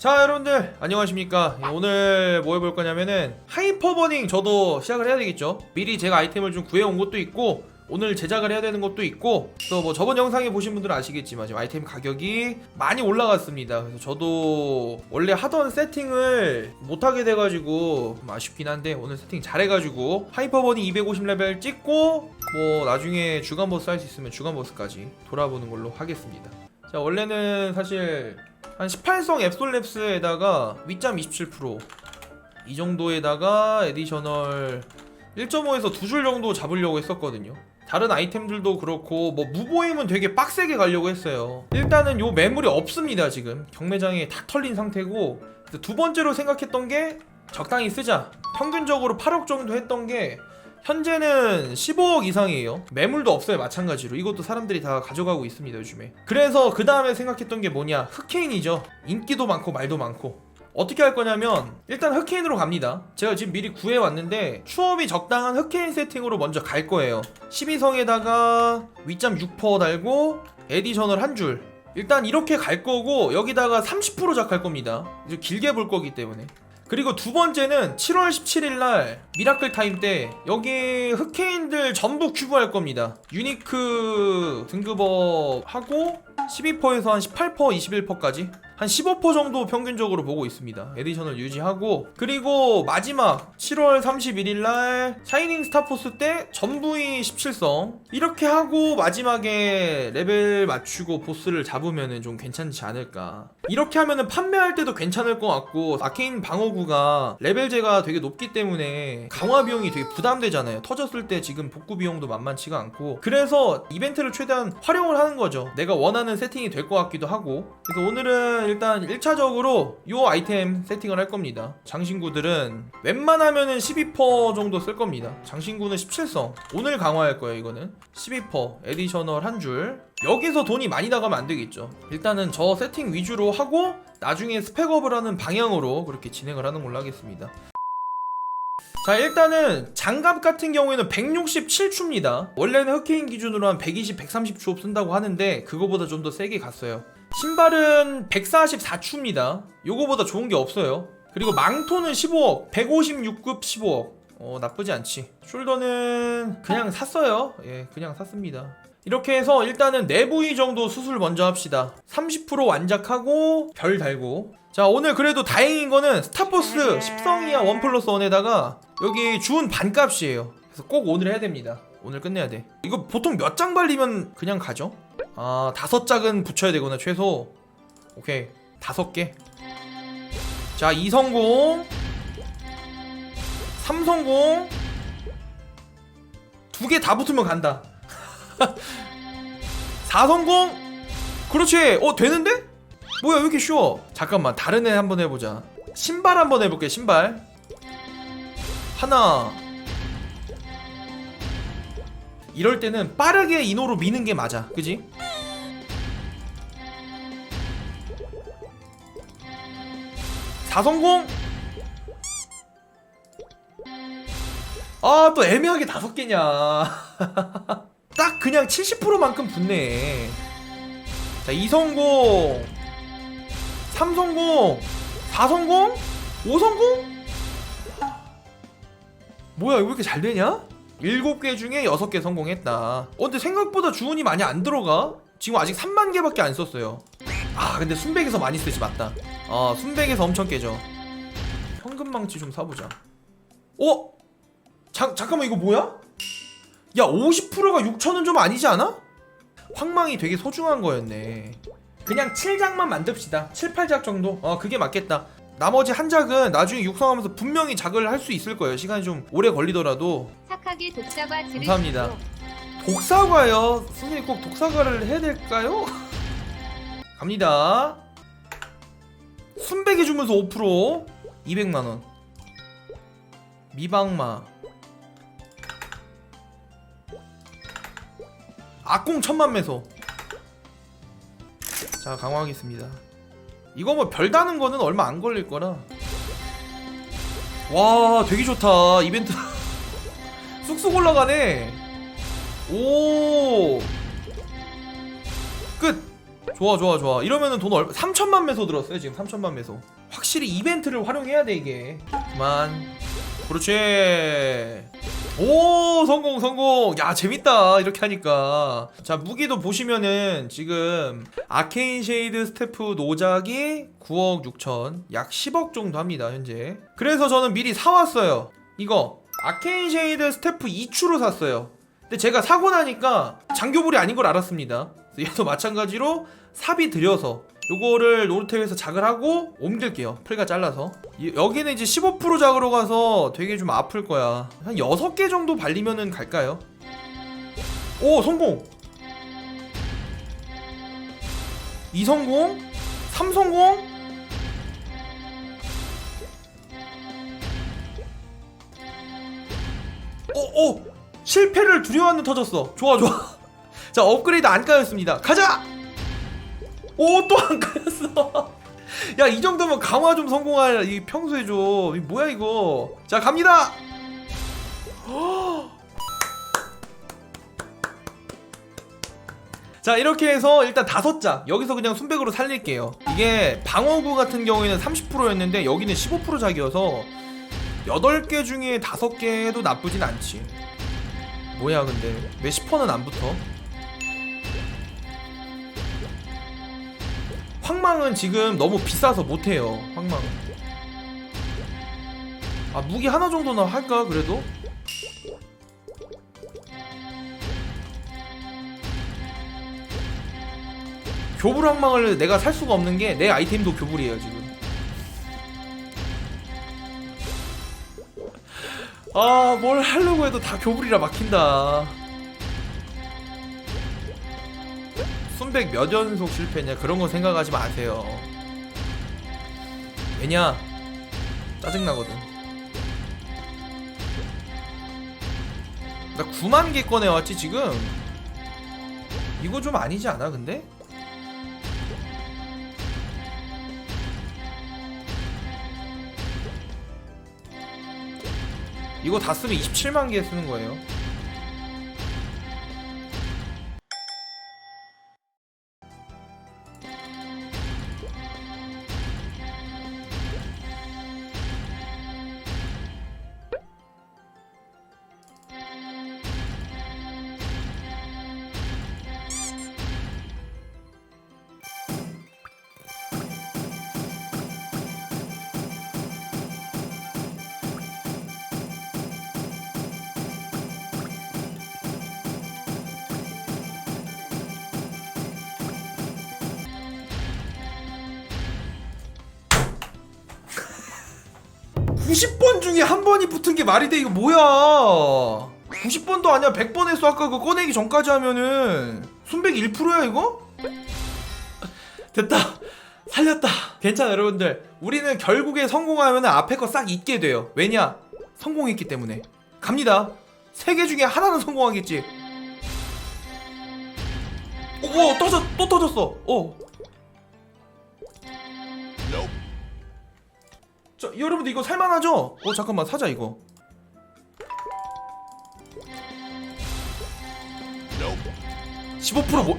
자 여러분들 안녕하십니까? 예, 오늘 뭐 해볼 거냐면은 하이퍼버닝 저도 시작을 해야 되겠죠? 미리 제가 아이템을 좀 구해온 것도 있고 오늘 제작을 해야 되는 것도 있고 또 뭐 저번 영상에 보신 분들은 아시겠지만 지금 아이템 가격이 많이 올라갔습니다. 그래서 저도 원래 하던 세팅을 못하게 돼가지고 좀 아쉽긴 한데 오늘 세팅 잘해가지고 하이퍼버닝 250레벨 찍고 뭐 나중에 주간 보스 할 수 있으면 주간 보스까지 돌아보는 걸로 하겠습니다. 자 원래는 사실 한 18성 앱솔랩스에다가 윗잠 27%이 정도에다가 에디셔널 1.5에서 두 줄 정도 잡으려고 했었거든요. 다른 아이템들도 그렇고 뭐 무보임은 되게 빡세게 가려고 했어요. 일단은 요 매물이 없습니다 지금 경매장에 다 털린 상태고 두 번째로 생각했던 게 적당히 쓰자. 평균적으로 8억 정도 했던 게 현재는 15억 이상이에요. 매물도 없어요, 마찬가지로. 이것도 사람들이 다 가져가고 있습니다, 요즘에. 그래서 그 다음에 생각했던 게 뭐냐? 흑케인이죠. 인기도 많고 말도 많고. 어떻게 할 거냐면 일단 흑케인으로 갑니다. 제가 지금 미리 구해 왔는데 추업이 적당한 흑케인 세팅으로 먼저 갈 거예요. 12성에다가 윗잠 6% 달고 에디셔널 한 줄. 일단 이렇게 갈 거고 여기다가 30% 작할 겁니다. 이제 길게 볼 거기 때문에. 그리고 두 번째는 7월 17일 날 미라클 타임 때 여기 흑케인들 전부 큐브할 겁니다. 유니크 등급업 하고 12%에서 한 18%, 21%까지 한 15% 정도 평균적으로 보고 있습니다. 에디션을 유지하고 그리고 마지막 7월 31일 날 샤이닝 스타포스 때 전부이 17성 이렇게 하고 마지막에 레벨 맞추고 보스를 잡으면은 좀 괜찮지 않을까. 이렇게 하면은 판매할 때도 괜찮을 것 같고 아케인 방어구가 레벨제가 되게 높기 때문에 강화 비용이 되게 부담되잖아요. 터졌을 때 지금 복구 비용도 만만치가 않고 그래서 이벤트를 최대한 활용을 하는 거죠. 내가 원하는 세팅이 될 것 같기도 하고 그래서 오늘은 일단 1차적으로 요 아이템 세팅을 할 겁니다. 장신구들은 웬만하면은 12% 정도 쓸 겁니다. 장신구는 17성 오늘 강화할 거예요 이거는 12% 에디셔널 한줄 여기서 돈이 많이 나가면 안 되겠죠. 일단은 저 세팅 위주로 하고 나중에 스펙업을 하는 방향으로 그렇게 진행을 하는 걸로 하겠습니다. 자 일단은 장갑 같은 경우에는 167추입니다. 원래는 흑케인 기준으로 한 120, 130추 쓴다고 하는데 그거보다 좀 더 세게 갔어요. 신발은 144추입니다. 요거보다 좋은 게 없어요. 그리고 망토는 15억 156급 15억. 어 나쁘지 않지. 숄더는 그냥 샀어요. 예 그냥 샀습니다 이렇게 해서 일단은 내부위 정도 수술 먼저 합시다. 30% 완작하고 별 달고. 자 오늘 그래도 다행인 거는 스타포스 10성이야 원 플러스 원에다가 여기 주은 반값이에요. 그래서 꼭 오늘 해야 됩니다. 오늘 끝내야 돼. 이거 보통 몇 장 발리면 그냥 가죠? 아 다섯 장은 붙여야 되구나 최소. 오케이. 다섯 개자 2성공. 3성공. 두 개 다 붙으면 간다 4 성공? 그렇지. 어 되는데? 뭐야 왜 이렇게 쉬워? 잠깐만 다른 애 한번 해보자. 신발 한번 해볼게 신발. 하나. 이럴 때는 빠르게 인호로 미는 게 맞아. 그지? 사성공? 아 또 애매하게 다섯 개냐 딱 그냥 70%만큼 붙네. 자 2성공 3성공 4성공 5성공? 뭐야 이거 왜 이렇게 잘 되냐? 7개 중에 6개 성공했다. 어 근데 생각보다 주문이 많이 안 들어가? 지금 아직 3만 개밖에 안 썼어요. 아 근데 순백에서 많이 쓰지 맞다. 어 순백에서 엄청 깨져. 현금망치 좀 사보자. 어? 자, 잠깐만 이거 뭐야? 야 50%가 6천원 좀 아니지 않아? 황망이 되게 소중한 거였네. 그냥 7장만 만듭시다. 7, 8작 정도? 어 그게 맞겠다. 나머지 한 작은 나중에 육성하면서 분명히 작을 할 수 있을 거예요. 시간이 좀 오래 걸리더라도. 착하게 독사과 들으시고 감사합니다. 독사과요? 선생님 꼭 독사과를 해야 될까요? 갑니다. 순백이 주면서 5% 200만원. 미방마 악공 천만 매소. 자 강화하겠습니다. 이거 뭐 별 다는 거는 얼마 안 걸릴 거라. 와 되게 좋다. 이벤트. 쑥쑥 올라가네. 오. 끝. 좋아 좋아 좋아. 이러면은 돈 얼마 3천만 매소 들었어요 지금 3천만 매소. 확실히 이벤트를 활용해야 돼 이게. 그만. 그렇지 오 성공 성공. 야 재밌다. 이렇게 하니까. 자 무기도 보시면은 지금 아케인 쉐이드 스태프 노작이 9억 6천 약 10억 정도 합니다 현재. 그래서 저는 미리 사왔어요. 이거. 아케인 쉐이드 스태프 2추로 샀어요. 근데 제가 사고 나니까 장교불이 아닌 걸 알았습니다. 얘도 마찬가지로 삽이 들여서 요거를 노르테에서 작을 하고 옮길게요 풀가 잘라서 이- 여기는 이제 15% 작으러 가서 되게 좀 아플 거야 한 6개 정도 발리면은 갈까요? 오 성공 2 성공 3 성공 오, 오! 실패를 두려워하는 터졌어. 좋아, 좋아. 자, 업그레이드 안 까였습니다. 가자! 오, 또안 까였어. 야, 이 정도면 강화 좀 성공할, 이 평소에 좀. 이 뭐야, 이거. 자, 갑니다! 자 이렇게 해서 일단 다섯 장 여기서 그냥 순백으로 살릴게요 이게 방어구 같은 경우에는 30%였는데 여기는 15% 작이어서 8개 중에 5개도 나쁘진 않지 뭐야 근데 왜 10%는 안 붙어? 황망은 지금 너무 비싸서 못해요 황망은. 아 무기 하나 정도는 할까 그래도? 교불 황망을 내가 살 수가 없는 게 내 아이템도 교불이에요 지금. 아 뭘 하려고 해도 다 교불이라 막힌다 순백 몇 연속 실패냐 그런 거 생각하지 마세요 왜냐 짜증나거든 나 9만 개 꺼내왔지 지금 이거 좀 아니지 않아 근데? 이거 다 쓰면 27만 개 쓰는 거예요. 구십 번 중에 한 번이 붙은 게 말이 돼? 이거 뭐야? 90번도 아니야. 100번 했어 아까 그거 꺼내기 전까지 하면은 순백 1%야 이거? 됐다. 살렸다. 괜찮아 여러분들. 우리는 결국에 성공하면 앞에 거 싹 잊게 돼요. 왜냐? 성공했기 때문에. 갑니다. 세 개 중에 하나는 성공하겠지. 오, 오 터졌 또 터졌어. 오 자, 여러분들 이거 살만하죠? 어 잠깐만 사자 이거. Nope. 15% 뭐?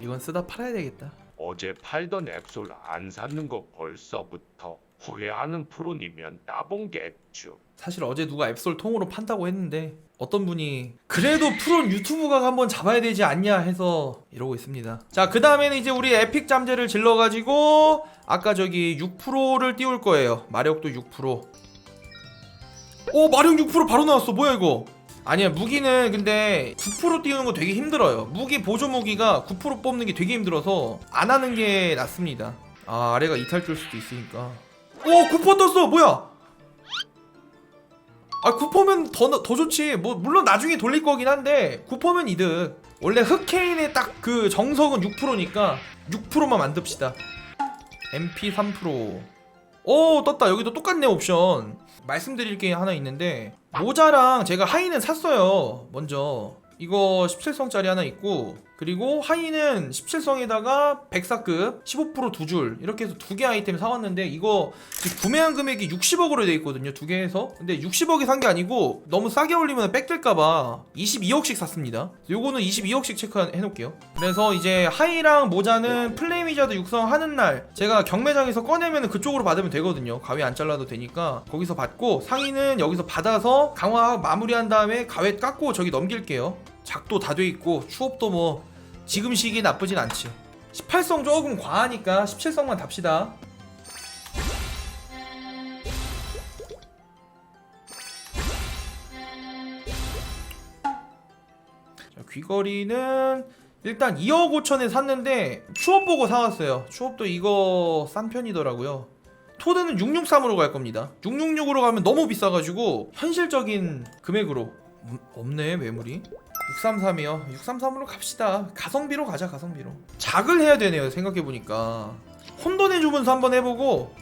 이건 쓰다 팔아야 되겠다. 어제 팔던 앱솔 안 샀는 거 벌써부터 후회하는 프로니면 따봉겠죠. 사실 어제 누가 앱솔 통으로 판다고 했는데 어떤 분이 그래도 프로 유튜브가 한번 잡아야 되지 않냐 해서 이러고 있습니다. 자, 그 다음에는 이제 우리 에픽 잠재를 질러가지고 아까 저기 6%를 띄울 거예요. 마력도 6%. 오, 마력 6% 바로 나왔어. 뭐야 이거? 아니야, 무기는 근데 9% 띄우는 거 되게 힘들어요. 무기 보조 무기가 9% 뽑는 게 되게 힘들어서 안 하는 게 낫습니다. 아, 아래가 이탈줄 수도 있으니까. 오, 9% 떴어. 뭐야? 아 9%면 더, 더 좋지 뭐 물론 나중에 돌릴 거긴 한데 9%면 이득 원래 흑케인의 딱 그 정석은 6%니까 6%만 만듭시다 MP 3%오 떴다 여기도 똑같네 옵션 말씀드릴 게 하나 있는데 모자랑 제가 하이는 샀어요 먼저 이거 17성짜리 하나 있고 그리고 하이는 17성에다가 백사급 15%두 줄 이렇게 해서 두 개 아이템 사왔는데 이거 지금 구매한 금액이 60억으로 돼 있거든요 두 개에서. 근데 60억에 산 게 아니고 너무 싸게 올리면 뺏길까봐 22억씩 샀습니다. 요거는 22억씩 체크해 놓을게요. 그래서 이제 하이랑 모자는 플레임 위자드 육성하는 날 제가 경매장에서 꺼내면 그쪽으로 받으면 되거든요. 가위 안 잘라도 되니까. 거기서 받고 상의는 여기서 받아서 강화 마무리한 다음에 가위 깎고 저기 넘길게요 작도 다 돼 있고 추업도 뭐 지금 시기 나쁘진 않지. 18성 조금 과하니까 17성만 답시다. 자, 귀걸이는 일단 2억 5천에 샀는데 추업 보고 사왔어요. 추업도 이거 싼 편이더라고요. 토드는 663으로 갈 겁니다. 666으로 가면 너무 비싸가지고 현실적인 금액으로 음, 없네 매물이 633이요? 633으로 갑시다. 가성비로 가자 가성비로. 작을 해야 되네요 생각해보니까. 혼돈의 주문서 한번 해보고.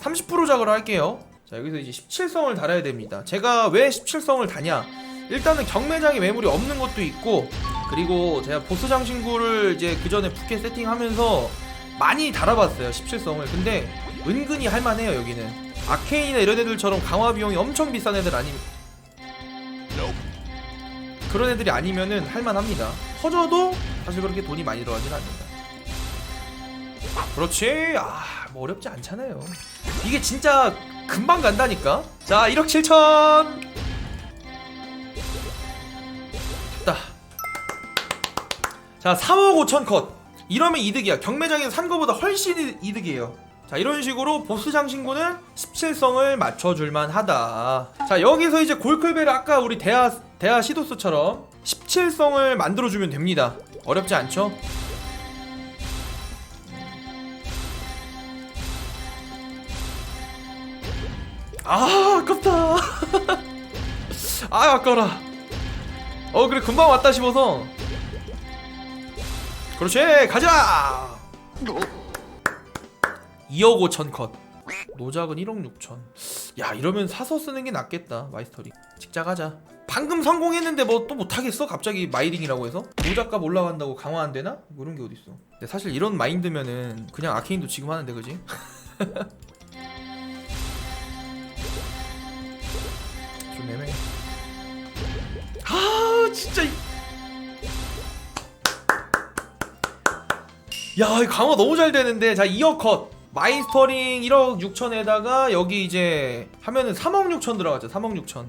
(30% 작을 할게요. 자 여기서 이제 17성을 달아야 됩니다. 제가 왜 17성을 다냐? 일단은 경매장에 매물이 없는 것도 있고 그리고 제가 보스 장 신구를 이제 그 전에 푸켓 세팅하면서 많이 달아봤어요 17성을. 근데 은근히 할만해요 여기는. 아케인이나 이런 애들처럼 강화 비용이 엄청 비싼 애들 아니 그런 애들이 아니면은 할만합니다. 터져도 사실 그렇게 돈이 많이 들어가진 않는다. 그렇지? 아뭐 어렵지 않잖아요. 이게 진짜 금방 간다니까? 자 1억 7천! 됐다 자 3억 5천 컷. 이러면 이득이야. 경매장에서 산 거보다 훨씬 이- 이득이에요 자 이런 식으로 보스 장 신구는 17성을 맞춰줄만 하다. 자 여기서 이제 골클벨을 아까 우리 대하 대하 시도스처럼 17성을 만들어주면 됩니다. 어렵지 않죠? 아 아깝다. 아 아까워라. 어 그래 금방 왔다 싶어서. 그렇지 가자 2억 5천 컷 노작은 1억 6천 야 이러면 사서 쓰는 게 낫겠다 마이스터리 직작하자 방금 성공했는데 뭐 또 못하겠어 갑자기 마이링이라고 해서 노작값 올라간다고 강화 안 되나? 뭐 이런 게 어딨어 근데 사실 이런 마인드면은 그냥 아케인도 지금 하는데 그지? 좀 애매해 아 진짜 이- 야, 이 강화 너무 잘 되는데. 자, 2억 컷. 마이스터링 1억 6천에다가 여기 이제 하면은 3억 6천 들어가죠. 3억 6천.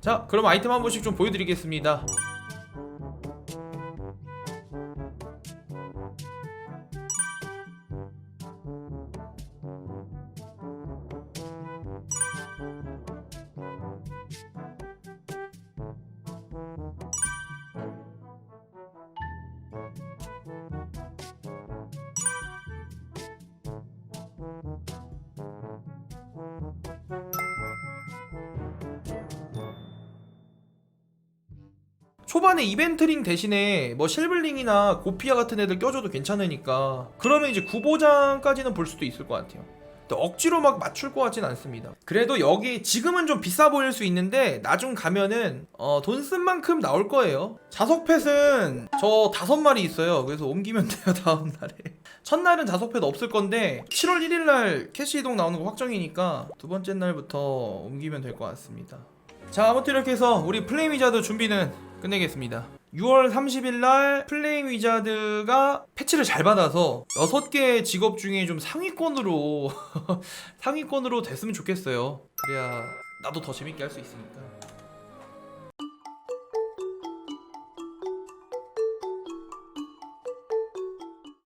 자, 그럼 아이템 한 번씩 좀 보여드리겠습니다. 초반에 이벤트링 대신에 뭐 실블링이나 고피아 같은 애들 껴줘도 괜찮으니까 그러면 이제 구보장까지는 볼 수도 있을 것 같아요. 억지로 막 맞출 것 같진 않습니다. 그래도 여기 지금은 좀 비싸 보일 수 있는데 나중 가면은 어, 돈 쓴 만큼 나올 거예요. 자석펫은 저 다섯 마리 있어요. 그래서 옮기면 돼요 다음 날에. 첫날은 자석펫 없을 건데 7월 1일 날 캐시 이동 나오는 거 확정이니까 두 번째 날부터 옮기면 될 것 같습니다. 자 아무튼 이렇게 해서 우리 플레임 위자드 준비는 끝내겠습니다. 6월 30일 날 플레임 위자드가 패치를 잘 받아서 6개 직업 중에 좀 상위권으로 상위권으로 됐으면 좋겠어요. 그래야 나도 더 재밌게 할 수 있으니까